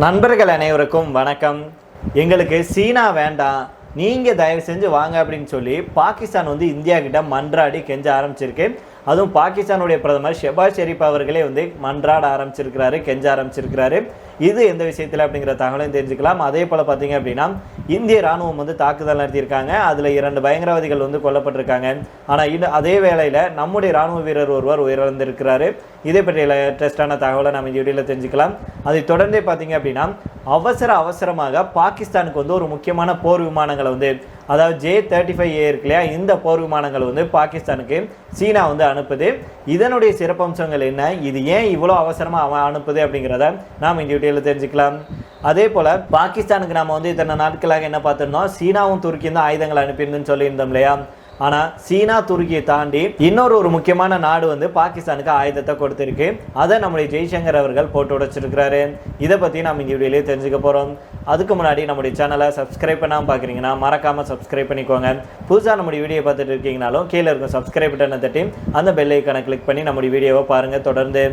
நண்பர்கள் அனைவருக்கும் வணக்கம். எங்களுக்கு சீனா வேண்டாம். நீங்கள் தயவு செஞ்சு வாங்க அப்படின்னு சொல்லி பாகிஸ்தான் வந்து இந்தியா கிட்ட மன்றாடி கெஞ்ச ஆரம்பிச்சிருக்கு. அதுவும் பாகிஸ்தானுடைய பிரதமர் ஷெபாஸ் ஷெரீப் அவர்களே வந்து மன்றாட ஆரம்பிச்சிருக்கிறாரு கெஞ்ச ஆரம்பிச்சிருக்கிறாரு. இது எந்த விஷயத்தில் அப்படிங்கிற தகவலையும் தெரிஞ்சுக்கலாம். அதே போல் பார்த்தீங்க அப்படின்னா இந்திய ராணுவம் வந்து தாக்குதல் நடத்தியிருக்காங்க. அதில் இரண்டு பயங்கரவாதிகள் வந்து கொல்லப்பட்டிருக்காங்க. ஆனால் இன்னும் அதே வேளையில் நம்முடைய ராணுவ வீரர் ஒருவர் உயிரிழந்திருக்கிறாரு. இதை பற்றிய லேட்டஸ்டான தகவலை நம்ம இந்த வீடியோவில் தெரிஞ்சுக்கலாம். அதை தொடர்ந்தே பார்த்தீங்க அப்படின்னா அவசர அவசரமாக பாகிஸ்தானுக்கு வந்து ஒரு முக்கியமான போர் விமானங்களை வந்து அதாவது ஜே தேர்ட்டி ஃபைவ் ஏ இருக்கு இல்லையா? இந்த போர் விமானங்கள் வந்து பாகிஸ்தானுக்கு சீனா வந்து அனுப்புது. இதனுடைய சிறப்பம்சங்கள் என்ன? இது ஏன் இவ்வளோ அவசரமாக அவன் அனுப்புது அப்படிங்கிறத நாம் இந்த வீடியோவில் தெரிஞ்சுக்கலாம். அதே போல் பாகிஸ்தானுக்கு நம்ம வந்து இத்தனை நாட்களாக என்ன பார்த்துருந்தோம்? சீனாவும் துருக்கியும் தான் ஆயுதங்கள் அனுப்பியிருந்துன்னு சொல்லியிருந்தோம் இல்லையா? ஆனால் சீனா துருக்கியை தாண்டி இன்னொரு ஒரு முக்கியமான நாடு வந்து பாகிஸ்தானுக்கு ஆயுதத்தை கொடுத்துருக்கு. அதை நம்முடைய ஜெய்சங்கர் அவர்கள் போட்டு உடைச்சிருக்கிறாரு. இதை பற்றி நம்ம இங்கே வீடியோலேயே தெரிஞ்சுக்க போகிறோம் அதுக்கு முன்னாடி நம்முடைய சேனலை சப்ஸ்கிரைப் பண்ணாமல் பார்க்குறீங்கன்னா மறக்காமல் சப்ஸ்கிரைப் பண்ணிக்கோங்க. புதுசாக நம்முடைய வீடியோ பார்த்துட்டு இருக்கீங்கனாலும் கீழே இருக்கும் சப்ஸ்கிரைப் பட்டனை தட்டி அந்த பெல் ஐக்கானை கிளிக் பண்ணி நம்முடைய வீடியோவை பாருங்கள் தொடர்ந்து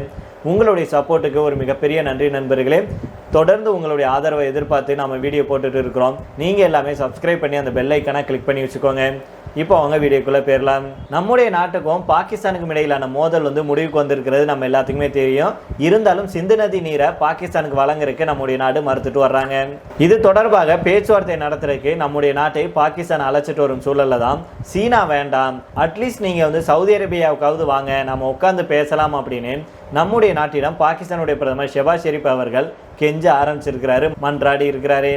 உங்களுடைய சப்போர்ட்டுக்கு ஒரு மிகப்பெரிய நன்றி நண்பர்களே. தொடர்ந்து உங்களுடைய ஆதரவை எதிர்பார்த்து நம்ம வீடியோ போட்டுட்டு இருக்கிறோம். நீங்கள் எல்லாமே சப்ஸ்கிரைப் பண்ணி அந்த பெல் ஐக்கானை கிளிக் பண்ணி வச்சுக்கோங்க. இப்போ அவங்க வீடியோக்குள்ளே போயிடலாம் நம்முடைய நாட்டுக்கும் பாகிஸ்தானுக்கும் இடையிலான மோதல் வந்து முடிவுக்கு வந்திருக்கிறது நம்ம எல்லாத்துக்குமே தெரியும். இருந்தாலும் சிந்து நதி நீரை பாகிஸ்தானுக்கு வழங்குறதுக்கு நம்முடைய நாடு மறுத்துட்டு வர்றாங்க. இது தொடர்பாக பேச்சுவார்த்தை நடத்துறதுக்கு நம்முடைய நாட்டை பாகிஸ்தான் அழைச்சிட்டு வரும் சூழல்ல தான் சீனா வேண்டாம். அட்லீஸ்ட் நீங்கள் வந்து சவுதி அரேபியாவுக்காவது வாங்க. நம்ம உட்காந்து பேசலாம் அப்படின்னு நம்முடைய நாட்டிடம் பாகிஸ்தானுடைய பிரதமர் ஷெபாஸ் ஷெரீப் அவர்கள் கெஞ்ச ஆரம்பிச்சிருக்கிறாரு மன்றாடி இருக்கிறாரு.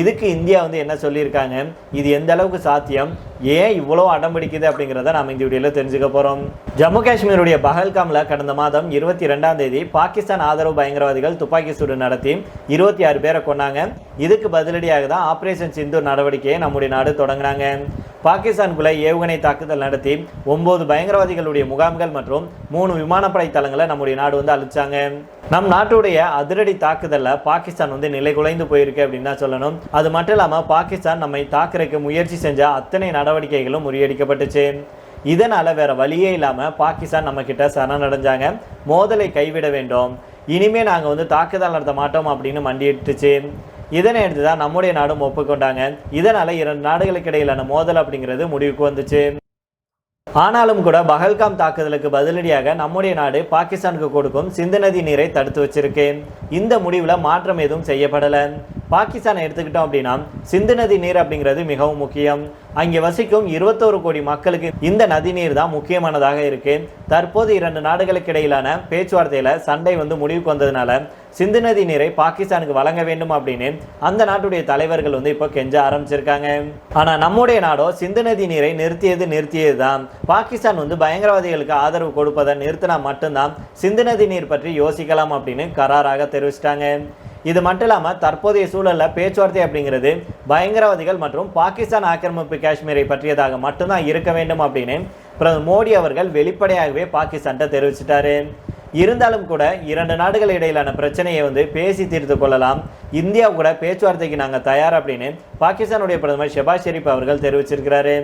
இதுக்கு இந்தியா வந்து என்ன சொல்லியிருக்காங்க? இது எந்த அளவுக்கு சாத்தியம்? ஏன் இவ்வளோ அடம்பிடிக்குது அப்படிங்கிறத நம்ம இந்த வீடியோவில் தெரிஞ்சுக்க போகிறோம் ஜம்மு காஷ்மீருடைய பஹல்காமில் கடந்த மாதம் இருபத்தி ரெண்டாம் தேதி பாகிஸ்தான் ஆதரவு பயங்கரவாதிகள் துப்பாக்கி சூடு நடத்தி இருபத்தி ஆறு பேரை கொண்டாங்க இதுக்கு பதிலடியாக தான் ஆப்ரேஷன் சிந்து நடவடிக்கையை நம்முடைய நாடு தொடங்கினாங்க பாகிஸ்தானுக்குள்ள ஏவுகணை தாக்குதல் நடத்தி ஒன்பது பயங்கரவாதிகளுடைய முகாம்கள் மற்றும் மூணு விமானப்படை தளங்களை நம்முடைய நாடு வந்து அழிச்சாங்க. நம் நாட்டுடைய அதிரடி தாக்குதலில் பாகிஸ்தான் வந்து நிலை குலைந்து போயிருக்கு அப்படின்னு தான் சொல்லணும். அது மட்டும் இல்லாமல் பாகிஸ்தான் நம்மை தாக்குறதுக்கு முயற்சி செஞ்ச அத்தனை நடவடிக்கைகளும் முறியடிக்கப்பட்டுச்சு. இதனால் வேற வழியே இல்லாமல் பாகிஸ்தான் நம்ம கிட்ட சரணடைஞ்சாங்க. மோதலை கைவிட வேண்டும். இனிமே நாங்கள் வந்து தாக்குதல் நடத்த மாட்டோம் அப்படின்னு மண்டியிட்டுச்சு. இதனை எடுத்து தான் நம்முடைய நாடும் ஒப்புக்கொண்டாங்க. இதனால இரண்டு நாடுகளுக்கு இடையிலான மோதல் அப்படிங்கிறது முடிவுக்கு வந்துச்சு. ஆனாலும் கூட பஹல்காம் தாக்குதலுக்கு பதிலடியாக நம்முடைய நாடு பாகிஸ்தானுக்கு கொடுக்கும் சிந்து நதி நீரை தடுத்து வச்சிருக்கு. இந்த முடிவில் மாற்றம் எதுவும் செய்யப்படலை. பாகிஸ்தானை எடுத்துக்கிட்டோம் அப்படின்னா சிந்து நதி நீர் அப்படிங்கிறது மிகவும் முக்கியம். அங்கே வசிக்கும் இருபத்தோரு கோடி மக்களுக்கு இந்த நதி நீர் தான் முக்கியமானதாக இருக்கு. தற்போது இரண்டு நாடுகளுக்கு இடையிலான பேச்சுவார்த்தையில சண்டை வந்து முடிவுக்கு வந்ததுனால சிந்து நதி நீரை பாகிஸ்தானுக்கு வழங்க வேண்டும் அப்படின்னு அந்த நாட்டுடைய தலைவர்கள் வந்து இப்போ கெஞ்ச ஆரம்பிச்சிருக்காங்க. ஆனால் நம்முடைய நாடோ சிந்து நதி நீரை நிறுத்தியது நிறுத்தியது தான். பாகிஸ்தான் வந்து பயங்கரவாதிகளுக்கு ஆதரவு கொடுப்பதை நிறுத்தினா மட்டும்தான் சிந்து நதி நீர் பற்றி யோசிக்கலாம் அப்படின்னு கராராக தெரிவிச்சிட்டாங்க. இது மட்டும் இல்லாமல் தற்போதைய சூழலில் பேச்சுவார்த்தை அப்படிங்கிறது பயங்கரவாதிகள் மற்றும் பாகிஸ்தான் ஆக்கிரமிப்பு காஷ்மீரை பற்றியதாக மட்டும்தான் இருக்க வேண்டும் அப்படின்னு பிரதமர் மோடி அவர்கள் வெளிப்படையாகவே பாகிஸ்தான்கிட்ட தெரிவிச்சிட்டாரு. இருந்தாலும் கூட இரண்டு நாடுகள் இடையிலான பிரச்சனையை வந்து பேசி தீர்த்து கொள்ளலாம். இந்தியா கூட பேச்சுவார்த்தைக்கு நாங்கள் தயார் அப்படின்னு பாகிஸ்தானுடைய பிரதமர் ஷெபாஸ் ஷெரீப் அவர்கள் தெரிவிச்சிருக்கிறாரு.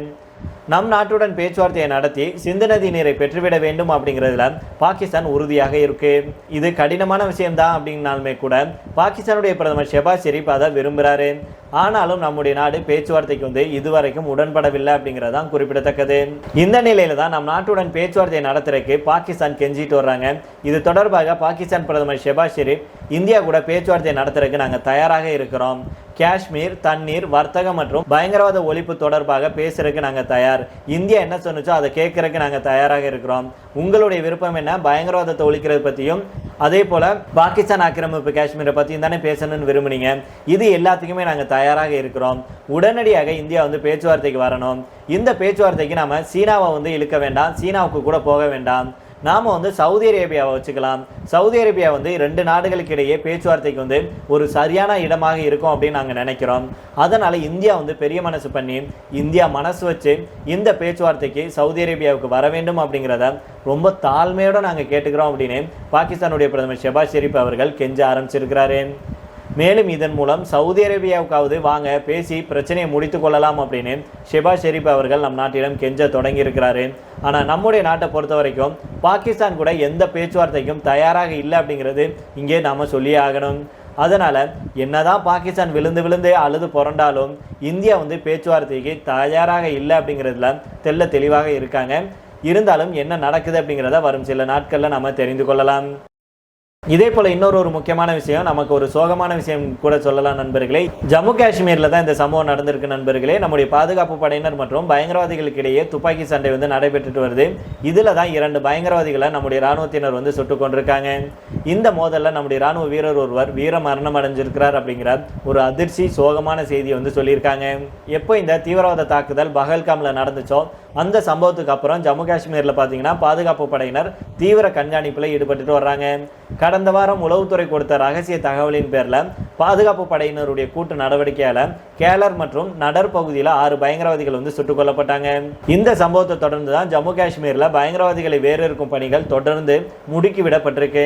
நம் நாட்டுடன் பேச்சுவார்த்தையை நடத்தி சிந்து நதி நீரை பெற்றுவிட வேண்டும் அப்படிங்கிறதுல பாகிஸ்தான் உறுதியாக இருக்கு. இது கடினமான விஷயம்தான் அப்படின்னாலுமே கூட பாகிஸ்தானுடைய பிரதமர் ஷெபாஸ் ஷெரீப் அதை விரும்புகிறாரு ஆனாலும் நம்முடைய நாடு பேச்சுவார்த்தைக்கு வந்து இதுவரைக்கும் உடன்படவில்லை அப்படிங்கிறது தான் குறிப்பிடத்தக்கது. இந்த நிலையில தான் நம் நாட்டுடன் பேச்சுவார்த்தையை நடத்துறதுக்கு பாகிஸ்தான் கெஞ்சிட்டு வர்றாங்க. இது தொடர்பாக பாகிஸ்தான் பிரதமர் ஷெபாஸ் ஷெரீப் இந்தியா கூட பேச்சுவார்த்தை நடத்துறதுக்கு நாங்கள் தயாராக இருக்கிறோம். காஷ்மீர் தண்ணீர் வர்த்தகம் மற்றும் பயங்கரவாத ஒழிப்பு தொடர்பாக பேசுறதுக்கு நாங்கள் தயார். இந்தியா என்ன சொன்னுச்சோ அதை கேட்கறதுக்கு நாங்கள் தயாராக இருக்கிறோம். உங்களுடைய விருப்பம் என்ன? பயங்கரவாதத்தை ஒழிக்கிறது பற்றியும் அதே போல் பாகிஸ்தான் ஆக்கிரமிப்பு காஷ்மீரை பற்றியும் தானே பேசணும்னு விரும்புனீங்க. இது எல்லாத்துக்குமே நாங்கள் தயாராக இருக்கிறோம். உடனடியாக இந்தியா வந்து பேச்சுவார்த்தைக்கு வரணும். இந்த பேச்சுவார்த்தைக்கு நம்ம சீனாவை வந்து இழுக்க வேண்டாம். சீனாவுக்கு கூட போக வேண்டாம். நாம் வந்து சவுதி அரேபியாவை வச்சுக்கலாம். சவுதி அரேபியா வந்து ரெண்டு நாடுகளுக்கு இடையே பேச்சுவார்த்தைக்கு வந்து ஒரு சரியான இடமாக இருக்கும் அப்படின்னு நாங்கள் நினைக்கிறோம். அதனால் இந்தியா வந்து பெரிய மனசு பண்ணி இந்தியா மனசு வச்சு இந்த பேச்சுவார்த்தைக்கு சவுதி அரேபியாவுக்கு வர வேண்டும் அப்படிங்கிறத ரொம்ப தாழ்மையோடு நாங்கள் கேட்டுக்கிறோம் அப்படின்னு பாகிஸ்தானுடைய பிரதமர் ஷெபாஸ் ஷெரீப் அவர்கள் கெஞ்ச ஆரம்பிச்சிருக்கிறாரு. மேலும் இதன் மூலம் சவுதி அரேபியாவுக்காவது வாங்க பேசி பிரச்சனையை முடித்து கொள்ளலாம் அப்படின்னு ஷெபா ஷெரீப் அவர்கள் நம் நாட்டிடம் கெஞ்ச தொடங்கியிருக்கிறாரு. ஆனால் நம்முடைய நாட்டை பொறுத்த வரைக்கும் பாகிஸ்தான் கூட எந்த பேச்சுவார்த்தைக்கும் தயாராக இல்லை அப்படிங்கிறது இங்கே நாம் சொல்லியே ஆகணும். அதனால் என்னதான் பாகிஸ்தான் விழுந்து விழுந்து அழுது புரண்டாலும் இந்தியா வந்து பேச்சுவார்த்தைக்கு தயாராக இல்லை அப்படிங்கிறதுல தெள்ள தெளிவாக இருக்காங்க. இருந்தாலும் என்ன நடக்குது அப்படிங்கிறத வரும் சில நாட்களில் நம்ம தெரிந்து கொள்ளலாம். இதே போல இன்னொரு ஒரு முக்கியமான விஷயம் நமக்கு ஒரு சோகமான விஷயம் கூட சொல்லலாம் நண்பர்களே. ஜம்மு காஷ்மீர்ல தான் இந்த சம்பவம் நடந்திருக்கு நண்பர்களே. நம்முடைய பாதுகாப்பு படையினர் மற்றும் பயங்கரவாதிகளுக்கு இடையே துப்பாக்கி சண்டை வந்து நடைபெற்றுட்டு வருது. இதுல தான் இரண்டு பயங்கரவாதிகளை நம்முடைய ராணுவத்தினர் வந்து சுட்டுக் கொண்டிருக்காங்க இந்த மோதல்ல நம்முடைய ராணுவ வீரர் ஒருவர் வீர மரணம் அடைஞ்சிருக்கிறார் அப்படிங்கிற ஒரு அதிர்ச்சி சோகமான செய்தியை வந்து சொல்லியிருக்காங்க. எப்போ இந்த தீவிரவாத தாக்குதல் பகல்காம்ல நடந்துச்சோ அந்த சம்பவத்துக்கு அப்புறம் ஜம்மு காஷ்மீரில் பார்த்தீங்கன்னா பாதுகாப்பு படையினர் தீவிர கண்காணிப்பில் ஈடுபட்டுட்டு வர்றாங்க. கடந்த வாரம் உளவுத்துறை கொடுத்த ரகசிய தகவலின் பேரில் பாதுகாப்பு படையினருடைய கூட்டு நடவடிக்கையால் கேலர் மற்றும் நடர் பகுதியில் ஆறு பயங்கரவாதிகள் வந்து சுட்டுக் கொல்லப்பட்டாங்க. இந்த சம்பவத்தை தொடர்ந்து தான் ஜம்மு காஷ்மீர்ல பயங்கரவாதிகளை வேறு இருக்கும் பணிகள் தொடர்ந்து முடுக்கி விடப்பட்டிருக்கு.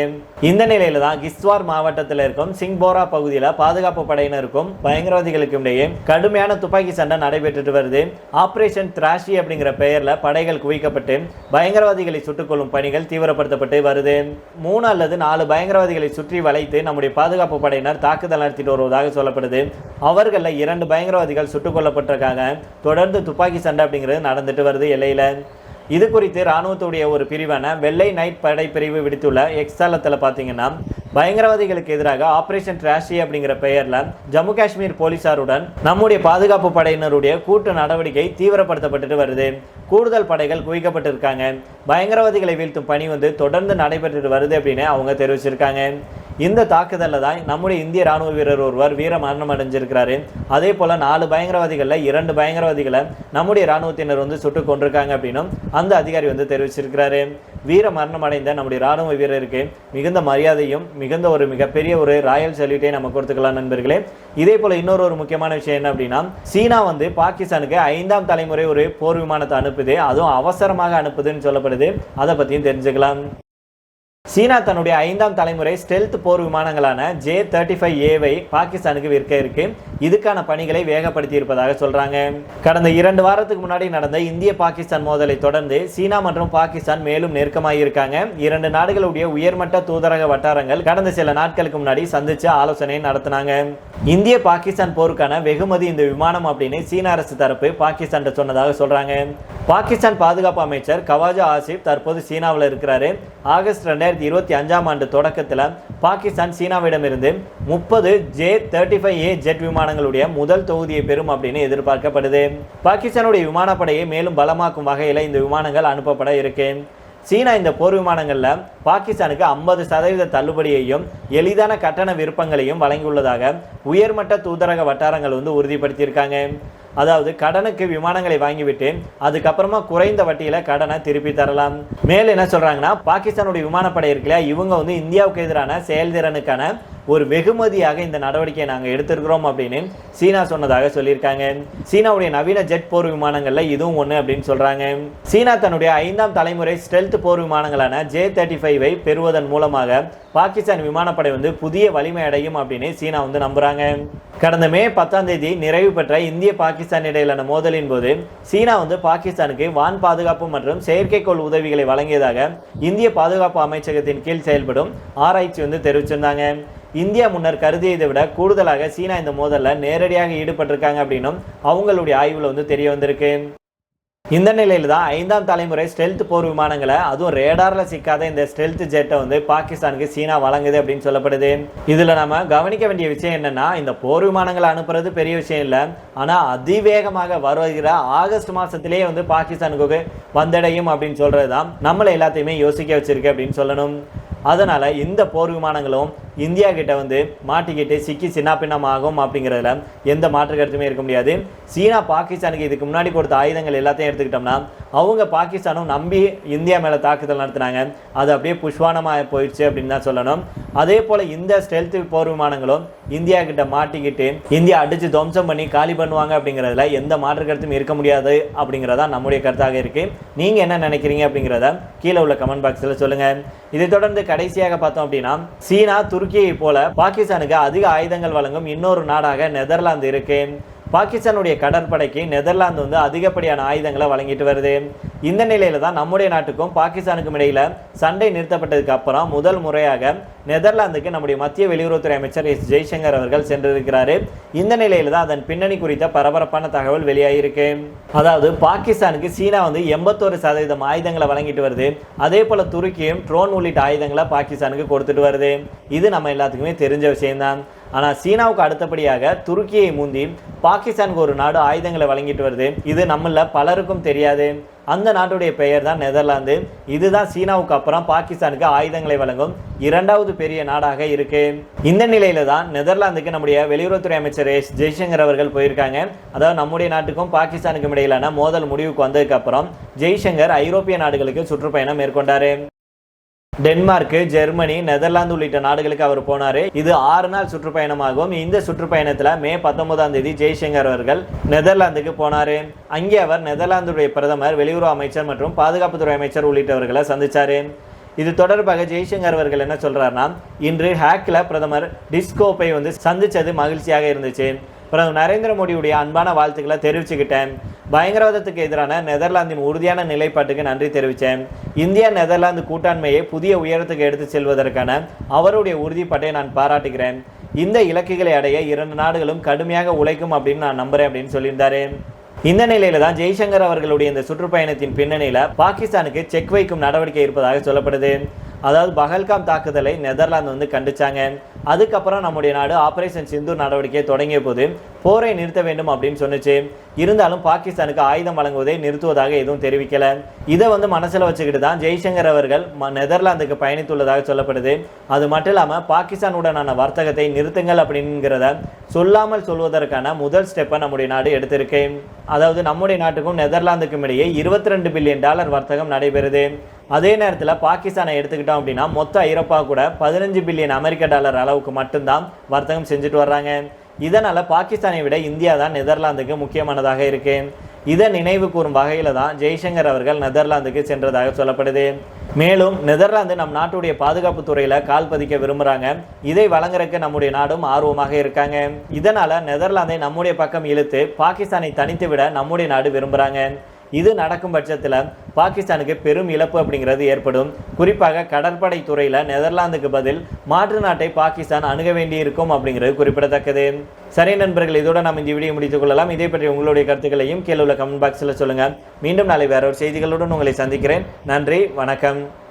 இந்த நிலையில தான் கிஸ்வார் மாவட்டத்தில் இருக்கும் சிங்போரா பகுதியில் பாதுகாப்பு படையினருக்கும் பயங்கரவாதிகளுக்கும் இடையே கடுமையான துப்பாக்கி சண்டை நடைபெற்றுட்டு வருது. ஆபரேஷன் திராஷி அப்படிங்கிற பெயரில் படைகள் குவிக்கப்பட்டு பயங்கரவாதிகளை சுட்டுக்கொள்ளும் பணிகள் தீவிரப்படுத்தப்பட்டு வருது. மூணு அல்லது நாலு பயங்கரவாதிகளை சுற்றி வளைத்து நம்முடைய பாதுகாப்பு படையினர் தாக்குதல் நடத்திட்டு வருவதாக சொல்லப்படுது. அவர்களில் இரண்டு பயங்கரவாதிகள் சுட்டுக் கொல்லப்பட்டிருக்காங்க. தொடர்ந்து துப்பாக்கி சண்டை அப்படிங்கிறது நடந்துட்டு வருது எல்லையில். இது குறித்து ராணுவத்துடைய ஒரு பிரிவான வெள்ளை நைட் படைப்பிரிவு விடுத்துள்ள எக்ஸ்தலத்தில் பார்த்தீங்கன்னா பயங்கரவாதிகளுக்கு எதிராக ஆபரேஷன் டிராஷி அப்படிங்கிற பெயரில் ஜம்மு காஷ்மீர் போலீசாருடன் நம்முடைய பாதுகாப்பு படையினருடைய கூட்டு நடவடிக்கை தீவிரப்படுத்தப்பட்டு வருது. கூடுதல் படைகள் குவிக்கப்பட்டிருக்காங்க. பயங்கரவாதிகளை வீழ்த்தும் பணி வந்து தொடர்ந்து நடைபெற்று வருது அப்படின்னு அவங்க தெரிவிச்சிருக்காங்க. இந்த தாக்குதலில் தான் நம்முடைய இந்திய ராணுவ வீரர் ஒருவர் வீர மரணம் அடைஞ்சிருக்கிறாரு. அதே போல் நாலு பயங்கரவாதிகளில் இரண்டு பயங்கரவாதிகளை நம்முடைய ராணுவத்தினர் வந்து சுட்டு கொண்டிருக்காங்க அப்படின்னும் அந்த அதிகாரி வந்து தெரிவிச்சிருக்கிறாரு. வீர மரணம் அடைந்த நம்முடைய ராணுவ வீரருக்கு மிகுந்த மரியாதையும் மிகுந்த ஒரு மிகப்பெரிய ஒரு ராயல் சல்யூட்டை நம்ம கொடுத்துக்கலாம் நண்பர்களே. இதே போல் இன்னொரு ஒரு முக்கியமான விஷயம் என்ன அப்படின்னா சீனா வந்து பாகிஸ்தானுக்கு ஐந்தாம் தலைமுறை ஒரு போர் விமானத்தை அனுப்புது அதுவும் அவசரமாக அனுப்புதுன்னு சொல்லப்படுது. அதை பற்றியும் தெரிஞ்சுக்கலாம். சீனா தன்னுடைய ஐந்தாம் தலைமுறை ஸ்டெல்த் போர் விமானங்களான ஜே தேர்ட்டி ஃபைவ் ஏவை பாகிஸ்தானுக்கு விற்க இருக்கு. இதுக்கான பணிகளை வேகப்படுத்தி இருப்பதாக சொல்றாங்க. கடந்த இரண்டு வாரத்துக்கு முன்னாடி நடந்த இந்திய பாகிஸ்தான் மோதலை தொடர்ந்து சீனா மற்றும் பாகிஸ்தான் மேலும் நெருக்கமாக இருக்காங்க. இரண்டு நாடுகளுடைய உயர்மட்ட தூதரக வட்டாரங்கள் கடந்த சில நாட்களுக்கு முன்னாடி சந்திச்சு ஆலோசனை நடத்தினாங்க. இந்திய பாகிஸ்தான் போருக்கான வெகுமதி இந்த விமானம் அப்படின்னு சீன அரசு தரப்பு பாகிஸ்தான் சொன்னதாக சொல்றாங்க. பாகிஸ்தான் பாதுகாப்பு அமைச்சர் கவாஜா ஆசிப் தற்போது சீனாவில் இருக்கிறாரு. ஆகஸ்ட் ரெண்டாயிரத்தி இருபத்தி அஞ்சாம் ஆண்டு தொடக்கத்தில் பாகிஸ்தான் சீனாவிடமிருந்து முப்பது J thirty five A jet விமானங்களுடைய முதல் தொகுதியை பெறும் அப்படின்னு எதிர்பார்க்கப்படுது. பாகிஸ்தானுடைய விமானப்படையை மேலும் பலமாக்கும் வகையில் இந்த விமானங்கள் அனுப்பப்பட இருக்கு. சீனா இந்த போர் விமானங்களில் பாகிஸ்தானுக்கு ஐம்பது சதவீத தள்ளுபடியையும் எளிதான கட்டண விருப்பங்களையும் வழங்கியுள்ளதாக உயர்மட்ட தூதரக வட்டாரங்கள் வந்து உறுதிப்படுத்தியிருக்காங்க. அதாவது கடனுக்கு விமானங்களை வாங்கிவிட்டு அதுக்கப்புறமா குறைந்த வட்டியில் கடனை திருப்பி தரலாம். மேலும் என்ன சொல்கிறாங்கன்னா பாகிஸ்தானுடைய விமானப்படை இருக்குல்ல இவங்க வந்து இந்தியாவுக்கு எதிரான செயல்திறனுக்கான ஒரு வெகுமதியாக இந்த நடவடிக்கையை நாங்கள் எடுத்திருக்கிறோம் அப்படின்னு சீனா சொன்னதாக சொல்லியிருக்காங்க. சீனாவுடைய நவீன ஜெட் போர் விமானங்களில் இதுவும் ஒன்று அப்படின்னு சொல்கிறாங்க சீனா தன்னுடைய ஐந்தாம் தலைமுறை ஸ்டெல்த் போர் விமானங்களான ஜே தேர்ட்டி ஃபைவை பெறுவதன் மூலமாக பாகிஸ்தான் விமானப்படை வந்து புதிய வலிமை அடையும் அப்படின்னு சீனா வந்து நம்புகிறாங்க கடந்த மே பத்தாம் தேதி நிறைவு பெற்ற இந்திய பாகிஸ்தான் இடையிலான மோதலின் போது சீனா வந்து பாகிஸ்தானுக்கு வான் பாதுகாப்பு மற்றும் செயற்கைக்கோள் உதவிகளை வழங்கியதாக இந்திய பாதுகாப்பு அமைச்சகத்தின் கீழ் செயல்படும் ஆராய்ச்சி வந்து தெரிவிச்சிருந்தாங்க. இந்தியா முன்னர் கருதியதை விட கூடுதலாக சீனா இந்த மோதலில் நேரடியாக ஈடுபட்டிருக்காங்க அப்படின்னும் அவங்களுடைய ஆய்வில் வந்து தெரிய வந்திருக்கு. இந்த நிலையில் தான் ஐந்தாம் தலைமுறை ஸ்டெல்த் போர் விமானங்களை அதுவும் ரேடாரில் சிக்காத இந்த ஸ்டெல்த் ஜெட்டை வந்து பாகிஸ்தானுக்கு சீனா வழங்குது அப்படின்னு சொல்லப்படுது. இதில் நம்ம கவனிக்க வேண்டிய விஷயம் என்னென்னா இந்த போர் விமானங்களை அனுப்புறது பெரிய விஷயம் இல்லை. ஆனால் அதிவேகமாக வருகிற ஆகஸ்ட் மாதத்திலேயே வந்து பாகிஸ்தானுக்கு வந்தடையும் அப்படின்னு சொல்கிறது தான் நம்மளை எல்லாத்தையுமே யோசிக்க வச்சிருக்கு அப்படின்னு சொல்லணும். அதனால் இந்த போர் விமானங்களும் இந்தியா கிட்ட வந்து மாட்டிக்கிட்டு சிக்கி சின்னாபின்னமாகும் அப்படிங்கிறதுல எந்த மாற்று கருத்துமே இருக்க முடியாது. சீனா பாகிஸ்தானுக்கு இதுக்கு முன்னாடி கொடுத்த ஆயுதங்கள் எல்லாத்தையும் எடுத்துக்கிட்டோம்னா அவங்க பாகிஸ்தானும் நம்பி இந்தியா மேலே தாக்குதல் நடத்தினாங்க. அது அப்படியே புஷ்வானமாக போயிடுச்சு அப்படின்னு தான் சொல்லணும். அதே போல் இந்த ஸ்டெல்த் போர் விமானங்களும் இந்தியா கிட்ட மாட்டிக்கிட்டு இந்தியா அடித்து துவம்சம் பண்ணி காலி பண்ணுவாங்க அப்படிங்கிறதுல எந்த மாற்று கருத்தும் இருக்க முடியாது அப்படிங்கிறதா நம்முடைய கருத்தாக இருக்குது நீங்கள் என்ன நினைக்கிறீங்க அப்படிங்கிறத கீழே உள்ள கமெண்ட் பாக்ஸில் சொல்லுங்கள் இதை தொடர்ந்து கடைசியாக பார்த்தோம் அப்படின்னா சீனா துருக்கியை போல பாகிஸ்தானுக்கு அதிக ஆயுதங்கள் வழங்கும் இன்னொரு நாடாக நெதர்லாந்து இருக்கு. பாகிஸ்தானுடைய கடற்படைக்கு நெதர்லாந்து வந்து அதிகப்படியான ஆயுதங்களை வழங்கிட்டு வருது. இந்த நிலையில தான் நம்முடைய நாட்டுக்கும் பாகிஸ்தானுக்கும் இடையில சண்டை நிறுத்தப்பட்டதுக்கு அப்புறம் முதல் முறையாக நெதர்லாந்துக்கு நம்முடைய மத்திய வெளியுறவுத்துறை அமைச்சர் எஸ் ஜெய்சங்கர் அவர்கள் சென்றிருக்கிறாரு. இந்த நிலையில தான் அதன் பின்னணி குறித்த பரபரப்பான தகவல் வெளியாகிருக்கு அதாவது பாகிஸ்தானுக்கு சீனா வந்து எண்பத்தோரு சதவீதம் ஆயுதங்களை வழங்கிட்டு வருது. அதே போல துருக்கியும் ட்ரோன் உள்ளிட்ட ஆயுதங்களை பாகிஸ்தானுக்கு கொடுத்துட்டு வருது. இது நம்ம எல்லாத்துக்குமே தெரிஞ்ச விஷயம்தான். ஆனால் சீனாவுக்கு அடுத்தபடியாக துருக்கியை மூந்தி பாகிஸ்தானுக்கு ஒரு நாடு ஆயுதங்களை வழங்கிட்டு வருது. இது நம்மள பலருக்கும் தெரியாது. அந்த நாட்டுடைய பெயர் தான் நெதர்லாந்து. இதுதான் சீனாவுக்கு அப்புறம் பாகிஸ்தானுக்கு ஆயுதங்களை வழங்கும் இரண்டாவது பெரிய நாடாக இருக்கு. இந்த நிலையில தான் நெதர்லாந்துக்கு நம்முடைய வெளியுறவுத்துறை அமைச்சர் எஸ். ஜெய்சங்கர் அவர்கள் போயிருக்காங்க. அதாவது நம்முடைய நாட்டுக்கும் பாகிஸ்தானுக்கும் இடையிலான மோதல் முடிவுக்கு வந்ததுக்கு அப்புறம் ஜெய்சங்கர் ஐரோப்பிய நாடுகளுக்கு சுற்றுப்பயணம் மேற்கொண்டாரு. டென்மார்க் ஜெர்மனி நெதர்லாந்து உள்ளிட்ட நாடுகளுக்கு அவர் போனார். இது ஆறு நாள் சுற்றுப்பயணமாகும். இந்த சுற்றுப்பயணத்தில் மே பத்தொன்பதாம் தேதி ஜெய்சங்கர் அவர்கள் நெதர்லாந்துக்கு போனார். அங்கே அவர் நெதர்லாந்துடைய பிரதமர் வெளியுறவு அமைச்சர் மற்றும் பாதுகாப்புத்துறை அமைச்சர் உள்ளிட்டவர்களை சந்திச்சார். இது தொடர்பாக ஜெய்சங்கர் அவர்கள் என்ன சொல்கிறாருன்னா இன்று ஹேக்ல பிரதமர் டிஸ்கோப்பை வந்து சந்திச்சது மகிழ்ச்சியாக இருந்துச்சு. பிரதமர் நரேந்திர மோடியுடைய அன்பான வாழ்த்துக்களை தெரிவிச்சுக்கிட்டேன். பயங்கரவாதத்துக்கு எதிரான நெதர்லாந்தின் உறுதியான நிலைப்பாட்டுக்கு நன்றி தெரிவித்தேன் இந்தியா நெதர்லாந்து கூட்டாண்மையை புதிய உயரத்துக்கு எடுத்து செல்வதற்கான அவருடைய உறுதிப்பாட்டை நான் பாராட்டுகிறேன். இந்த இலக்குகளை அடைய இரண்டு நாடுகளும் கடுமையாக உழைக்கும் அப்படின்னு நான் நம்புறேன் அப்படின்னு சொல்லியிருந்தாரு. இந்த நிலையில தான் ஜெய்சங்கர் அவர்களுடைய இந்த சுற்றுப்பயணத்தின் பின்னணியில் பாகிஸ்தானுக்கு செக் வைக்கும் நடவடிக்கை இருப்பதாக சொல்லப்படுது. அதாவது பகல்காம் தாக்குதலை நெதர்லாந்து வந்து கண்டிச்சாங்க. அதுக்கப்புறம் நம்முடைய நாடு ஆபரேஷன் சிந்து நடவடிக்கையை தொடங்கிய போது போரை நிறுத்த வேண்டும் அப்படின்னு சொன்னிச்சு. இருந்தாலும் பாகிஸ்தானுக்கு ஆயுதம் வழங்குவதை நிறுத்துவதாக எதுவும் தெரிவிக்கல. இதை வந்து மனசில் வச்சுக்கிட்டு தான் ஜெய்சங்கர் அவர்கள் ம- நெதர்லாந்துக்கு பயணித்துள்ளதாக சொல்லப்படுது. அது மட்டும் இல்லாமல் பாகிஸ்தானுடனான வர்த்தகத்தை நிறுத்துங்கள் அப்படிங்கிறத சொல்லாமல் சொல்வதற்கான முதல் ஸ்டெப்பை நம்முடைய நாடு எடுத்திருக்கு. அதாவது நம்முடைய நாட்டுக்கும் நெதர்லாந்துக்கும் இடையே இருபத்தி ரெண்டு பில்லியன் டாலர் வர்த்தகம் நடைபெறுது. அதே நேரத்தில் பாகிஸ்தானை எடுத்துக்கிட்டோம் அப்படின்னா மொத்த ஐரோப்பா கூட பதினஞ்சு பில்லியன் அமெரிக்க டாலர் அளவுக்கு மட்டும்தான் வர்த்தகம் செஞ்சுட்டு வர்றாங்க. இதனால் பாகிஸ்தானை விட இந்தியா தான் நெதர்லாந்துக்கு முக்கியமானதாக இருக்கு. இதை நினைவு கூறும் வகையில் தான் ஜெய்சங்கர் அவர்கள் நெதர்லாந்துக்கு சென்றதாக சொல்லப்படுது. மேலும் நெதர்லாந்து நம் நாட்டுடைய பாதுகாப்பு துறையில் கால் பதிக்க விரும்புகிறாங்க இதை வழங்குறதுக்கு நம்முடைய நாடும் ஆர்வமாக இருக்காங்க. இதனால் நெதர்லாந்தை நம்முடைய பக்கம் இழுத்து பாகிஸ்தானை தனித்து விட நம்முடைய நாடு விரும்புகிறாங்க இது நடக்கும் பட்சத்தில் பாகிஸ்தானுக்கு பெரும் இழப்பு அப்படிங்கிறது ஏற்படும். குறிப்பாக கடற்படை துறையில் நெதர்லாந்துக்கு பதில் மாற்று நாட்டை பாகிஸ்தான் அணுக வேண்டியிருக்கும் அப்படிங்கிறது குறிப்பிடத்தக்கது. சரி நண்பர்கள் இதோட நம்ம இந்த வீடியோ முடித்துக் கொள்ளலாம். இதை பற்றி உங்களுடைய கருத்துக்களையும் கீழே உள்ள கமெண்ட் பாக்ஸில் சொல்லுங்கள் மீண்டும் நாளை வேற ஒரு செய்திகளுடன் உங்களை சந்திக்கிறேன். நன்றி வணக்கம்.